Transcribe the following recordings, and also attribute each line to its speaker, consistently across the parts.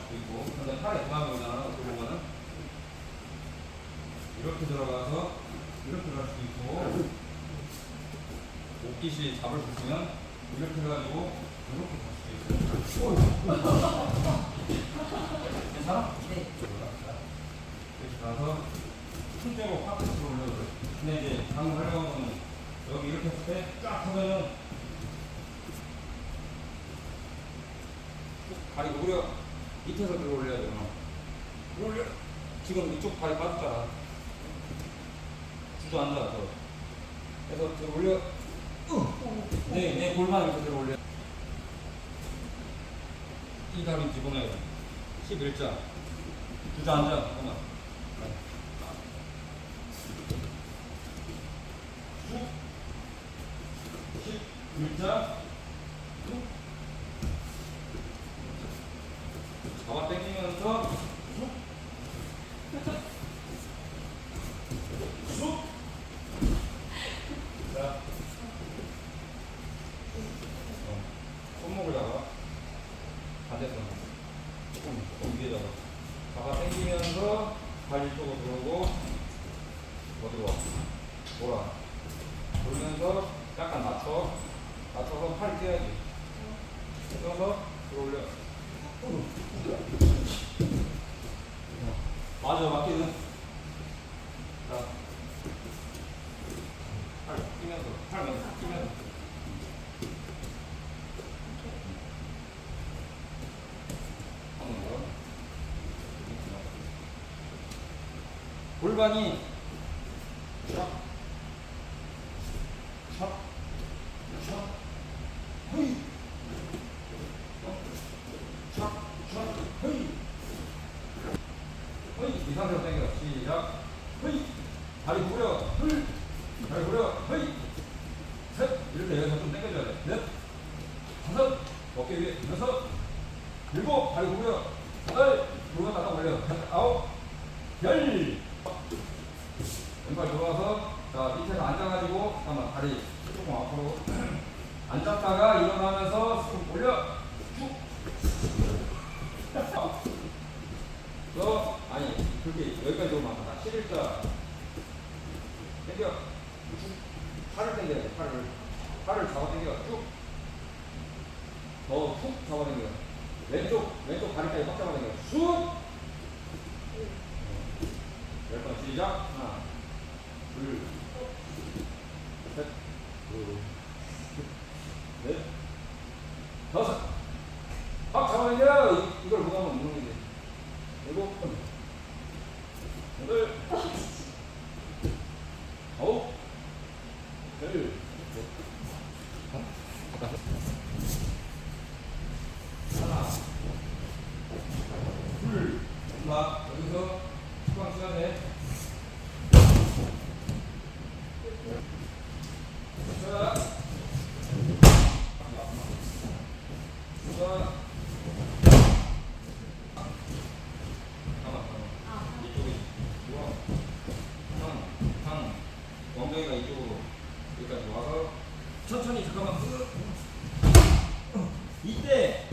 Speaker 1: 수도 있고, 근데 팔에 부담이 오잖아. 어떻게 보면은 이렇게 들어가서 이렇게 갈 수도 있고, 옷깃이 잡을 수 있으면 이렇게 해가지고 이렇게 갈 수도 있고. 괜찮아?
Speaker 2: 네.
Speaker 1: 이렇게 가서 손째로 확 들어 올려도 돼. 근데 이제 방금 하려면 여기 이렇게 했을 때쫙 하면은 쭉 다리 오려 밑에서 들어 올려야 돼. 들어 올려. 지금 이쪽 다리 빠졌잖아. 주저앉아. 서 그래서 들어 올려. 네, 내 골반 이렇게 들어 올려. 이 다리 집어넣어야 돼. 11자. 주저앉아. 잠깐만. 쭉. 11자. 쭉. 잡아 당기면서 쭉. 쭉. 자. 어, 손목을 잡아. 반대손. 조금 잡아. 잡아 당기면서 발 이쪽으로 들어오고 어디로 와? 돌아. 돌면서 약간 낮춰. 낮춰서 팔 떼야지. 떼서 들어올려. 맞아, 맞기는. 자. 팔 끼면서, 팔 먼저 끼면서. 하는 거. 골반이 촥, 촥, 촥, 헤이, 어? 촥, 촥, 헤이, 헤이. 이 상태로 당겨. 시작. 헤이. 다리 구려. 훌. 다리 구려. 헤이. 셋. 이렇게 여기서 좀 당겨줘야 돼. 넷. 다섯. 어깨 위에. 여섯. 일곱. 다리 구려. 여덟. 돌면 갖다 올려. 아홉. 열. 왼발 들어와서 자 밑에서 앉아가지고 잠깐만 다리 조금 앞으로 앉았다가 일어나면서 쑥 올려. 쭉. 너 아니 그렇게 여기까지 오면 안 돼. 11자. 당겨. 쭉. 팔을 당겨야 돼 팔을. 팔을 잡아 당겨. 쭉더훅 잡아 당겨. 왼쪽 왼쪽 다리까지 확 잡아 당겨. 쑥 열번 시작 하나 둘 셋, 넷, 다섯. 아, 잠깐만요. 이- 이걸 못하면 못 먹는데. 일곱, 여덟, 아홉, 열, 하나, 둘, 나 여기서 돼. 자, 자, 잠깐만, 잠깐만. 이쪽에 좋아. 상, 상, 이때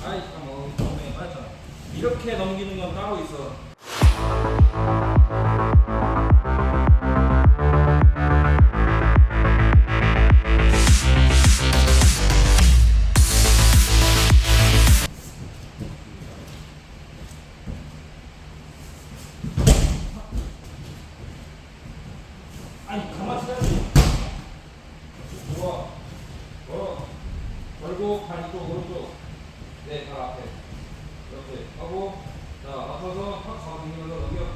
Speaker 1: 잠깐만, 엉덩이 빠졌잖아. 이렇게 넘기는 건 따로 있어. 아니 가만히 있어야지. 좋아 걸어 걸고 발 이쪽 오른쪽. 네발 앞에. 이렇게 하고 자 맞춰서 확 잡아당기면서 넘겨.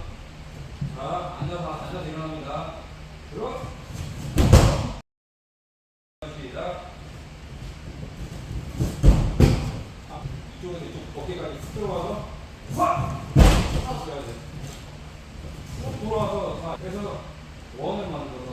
Speaker 1: 자 앉아서 앉아서 일어납니다. 들어 시작. 아, 이쪽에서 이쪽 어깨까지 쑥 들어와서 확 하셔야 돼. 쭉 돌아와서 자 그래서 원을 만